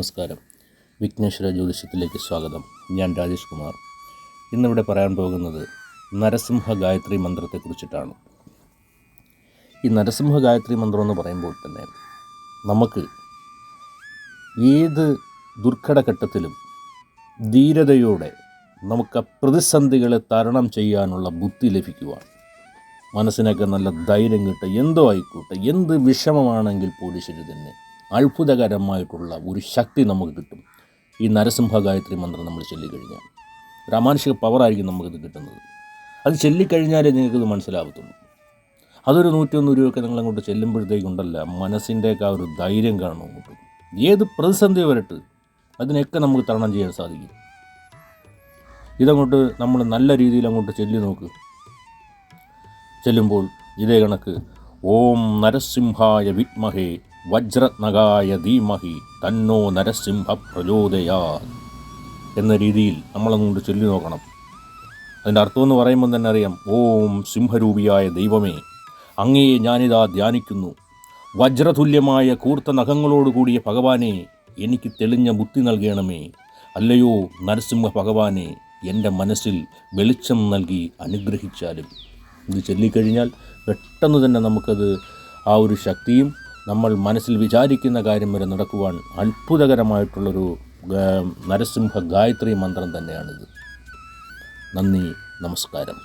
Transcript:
നമസ്കാരം. വിഘ്നേശ്വര ജ്യോതിഷത്തിലേക്ക് സ്വാഗതം. ഞാൻ രാജേഷ് കുമാർ. ഇന്നിവിടെ പറയാൻ പോകുന്നത് നരസിംഹ ഗായത്രി മന്ത്രത്തെക്കുറിച്ചിട്ടാണ്. ഈ നരസിംഹ ഗായത്രി മന്ത്രം എന്ന് പറയുമ്പോൾ തന്നെ നമുക്ക് ഏത് ദുർഘടഘട്ടത്തിലും ധീരതയോടെ നമുക്ക് പ്രതിസന്ധികളെ തരണം ചെയ്യാനുള്ള ബുദ്ധി ലഭിക്കുവാൻ മനസ്സിനൊക്കെ നല്ല ധൈര്യം കിട്ടുക എന്തോ ആയിക്കോട്ടെ എന്ത് വിഷമമാണെങ്കിൽ പോലും ശരി തന്നെ അത്ഭുതകരമായിട്ടുള്ള ഒരു ശക്തി നമുക്ക് കിട്ടും. ഈ നരസിംഹ ഗായത്രി മന്ത്രം നമ്മൾ ചൊല്ലിക്കഴിഞ്ഞാൽ. രാമാനുഷിക പവറായിരിക്കും നമുക്കിത് കിട്ടുന്നത്. അത് ചൊല്ലിക്കഴിഞ്ഞാലേ നിങ്ങൾക്കിത് മനസ്സിലാവത്തുള്ളൂ. അതൊരു നൂറ്റൊന്ന് രൂപയൊക്കെ നിങ്ങൾ അങ്ങോട്ട് ചെല്ലുമ്പോഴത്തേക്കുണ്ടല്ല മനസ്സിന്റെയൊക്കെ ആ ഒരു ധൈര്യം കാണും അങ്ങോട്ട് ഏത് പ്രതിസന്ധി വരട്ട് അതിനെയൊക്കെ നമുക്ക് തരണം ചെയ്യാൻ സാധിക്കും. ഇതങ്ങോട്ട് നമ്മൾ നല്ല രീതിയിൽ അങ്ങോട്ട് ചൊല്ലി നോക്ക്. ചെല്ലുമ്പോൾ ഇതേ കണക്ക് ഓം നരസിംഹായ വിദ്മഹേ വജ്രനഗായ ധീമഹി തന്നോ നരസിംഹ പ്രചോദയാ എന്ന രീതിയിൽ നമ്മളങ്ങോട്ട് ചൊല്ലി നോക്കണം. അതിന്റെ അർത്ഥമെന്ന് പറയുമ്പോൾ തന്നെ അറിയാം ഓം സിംഹരൂപിയായ ദൈവമേ അങ്ങയെ ഞാനിതാ ധ്യാനിക്കുന്നു. വജ്രതുല്യമായ കൂർത്ത നഖങ്ങളോട് കൂടിയ ഭഗവാനെ എനിക്ക് തെളിഞ്ഞ ബുദ്ധി നൽകണമേ. അല്ലയോ നരസിംഹ ഭഗവാനെ എന്റെ മനസ്സിൽ വെളിച്ചം നൽകി അനുഗ്രഹിച്ചാലും. ഇത് ചൊല്ലിക്കഴിഞ്ഞാൽ പെട്ടെന്ന് തന്നെ നമുക്കത് ആ ഒരു ശക്തിയും നമ്മൾ മനസ്സിൽ വിചാരിക്കുന്ന കാര്യം വരെ നടക്കുവാൻ അത്ഭുതകരമായിട്ടുള്ളൊരു നരസിംഹ ഗായത്രി മന്ത്രം തന്നെയാണിത്. നന്ദി നമസ്കാരം.